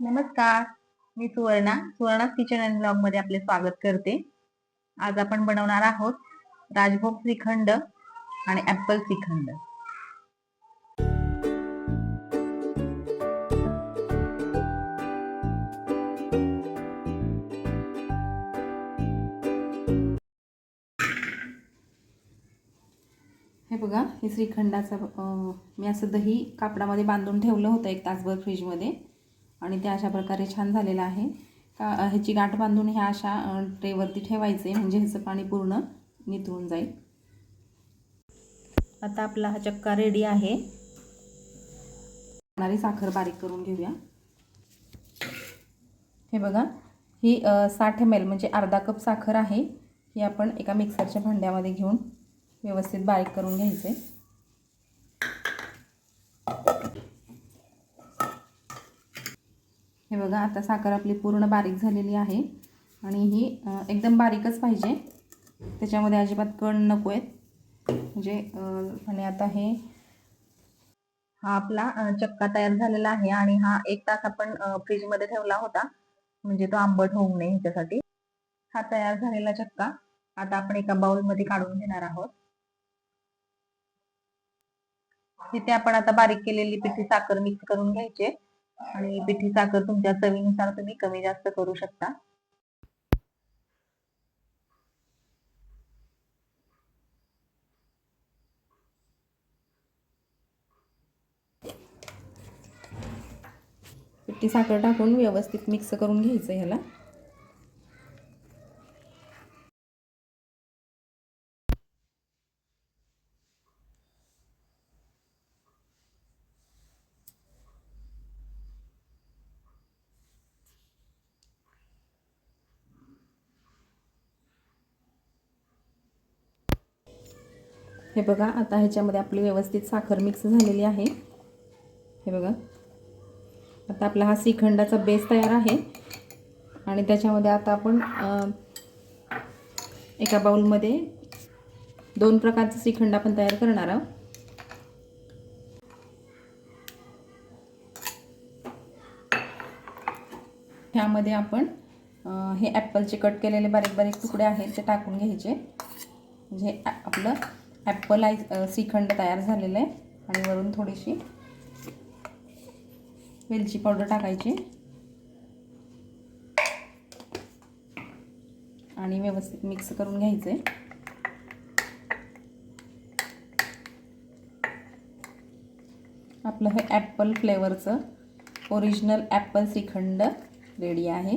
नमस्कार मी Suvarna Suvarna kitchen and ब्लॉगमध्ये आपले स्वागत करते. आज आपण बनवणार आहोत राजभोग श्रीखंड आणि ऍपल श्रीखंड. हे बघा हे श्रीखंडाचं मी असं दही कापडामध्ये बांधून ठेवलं होतं एक तासभर फ्रीजमध्ये आणि ते अशा प्रकारे छान झालेलं आहे. का ह्याची गाठ बांधून ह्या अशा ट्रेवरती ठेवायचे म्हणजे ह्याचं पाणी पूर्ण निथळून जाईल. आता आपला हा चक्का रेडी आहे. लागणारी साखर बारीक करून घेऊया. हे बघा ही साठ एम एल म्हणजे अर्धा कप साखर आहे. ही आपण एका मिक्सरच्या भांड्यामध्ये घेऊन व्यवस्थित बारीक करून घ्यायचे. हे बघा आता साखर आपली पूर्ण बारीक झालेली आहे. आणि ही एकदम बारीकच पाहिजे. त्याच्यामध्ये अजिबात कण नको आहेत. म्हणजे आणि आता हे हा आपला चक्का तयार झालेला आहे. आणि हा एक तास आपण फ्रीजमध्ये ठेवला होता. म्हणजे तो आंबट होऊ नये ह्याच्यासाठी. हा तयार झालेला चक्का आता आपण एका बाउलमध्ये काढून घेणार आहोत. तिथे आपण आता बारीक केलेली पिठी साखर मिक्स करून घ्यायचे आणि पिठी साखर तुमच्या चवीनुसार तुम्ही कमी जास्त करू शकता. पिठी साखर टाकून व्यवस्थित मिक्स करून घ्यायचं ह्याला. हे बघा आता ह्याच्यामध्ये आपली व्यवस्थित साखर मिक्स झालेली आहे. हे बघा. आता आपला हा श्रीखंडाचा बेस तयार आहे. आणि त्याच्यामध्ये आता आपण एका बाऊलमध्ये दोन प्रकारचा श्रीखंड आपण तयार करणार आहोत. ह्यामध्ये आपण हे ॲपलचे कट केलेले बारीक बारीक तुकडे आहेत ते टाकून घ्यायचे. म्हणजे आपलं ॲपल आय श्रीखंड तयार झालेलं आहे. आणि वरून थोडीशी वेलची पावडर टाकायची. आणि व्यवस्थित मिक्स करून घ्यायचे. आपलं हे ॲपल फ्लेवरचं ओरिजिनल ॲपल श्रीखंड रेडी आहे.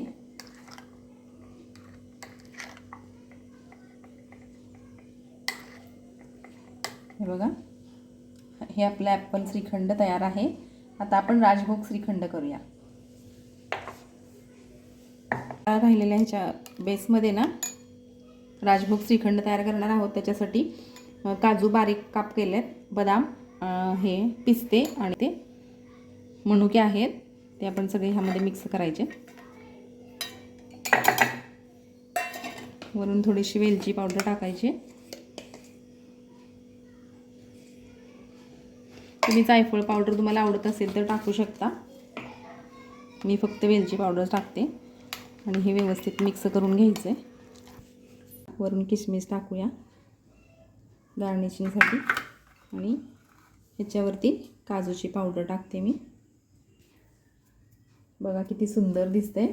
हे बघा. हे आपलं ॲपल श्रीखंड तयार आहे. आता आपण राजभोग श्रीखंड करूया. राहिलेल्या ह्याच्या बेसमध्ये ना राजभोग श्रीखंड तयार करणार आहोत. त्याच्यासाठी काजू बारीक काप केले आहेत बदाम हे पिस्ते आणि ते मनुके आहेत. ते आपण सगळे ह्यामध्ये मिक्स करायचे. वरून थोडीशी वेलची पावडर टाकायची. तुम्ही जायफळ पावडर तुम्हाला आवडत असेल तर टाकू शकता. मी फक्त वेलची पावडर टाकते. आणि हे व्यवस्थित मिक्स करून घ्यायचं आहे वरून किशमिश टाकूया. गार्निशिंगसाठी. आणि ह्याच्यावरती काजूची पावडर टाकते मी. बघा किती सुंदर दिसते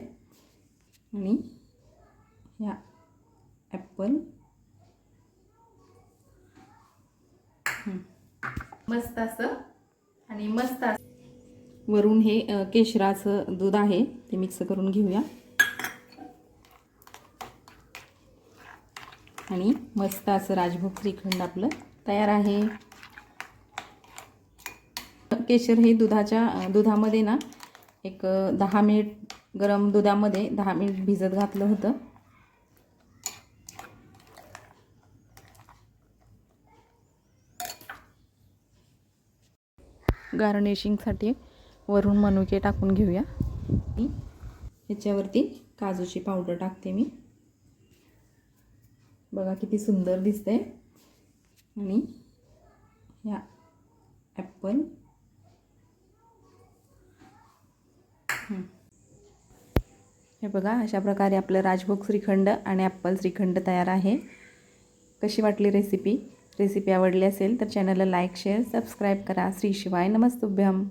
आणि ह्या ॲपल. मस्त असं. आणि मस्त असं वरून हे केशराचं दूध आहे ते मिक्स करून घेऊया. आणि मस्त असं राजभोग श्रीखंड आपलं तयार आहे. केशर हे दुधाच्या दुधामध्ये ना एक दहा मिनिट गरम दुधामध्ये दहा मिनिट भिजत घातलं होतं. गार्निशिंगसाठी वरून मनुके टाकून घेऊया. ह्याच्यावरती काजूची पावडर टाकते मी. बघा किती सुंदर दिसते आणि ह्या ॲपल. हे बघा अशा प्रकारे आपलं राजभोग श्रीखंड आणि ॲप्पल श्रीखंड तयार आहे. कशी वाटली रेसिपी रेसिपी आवडली असेल तर चॅनलला लाईक शेअर सबस्क्राईब करा. श्री शिवाय नमस्तुभ्यम.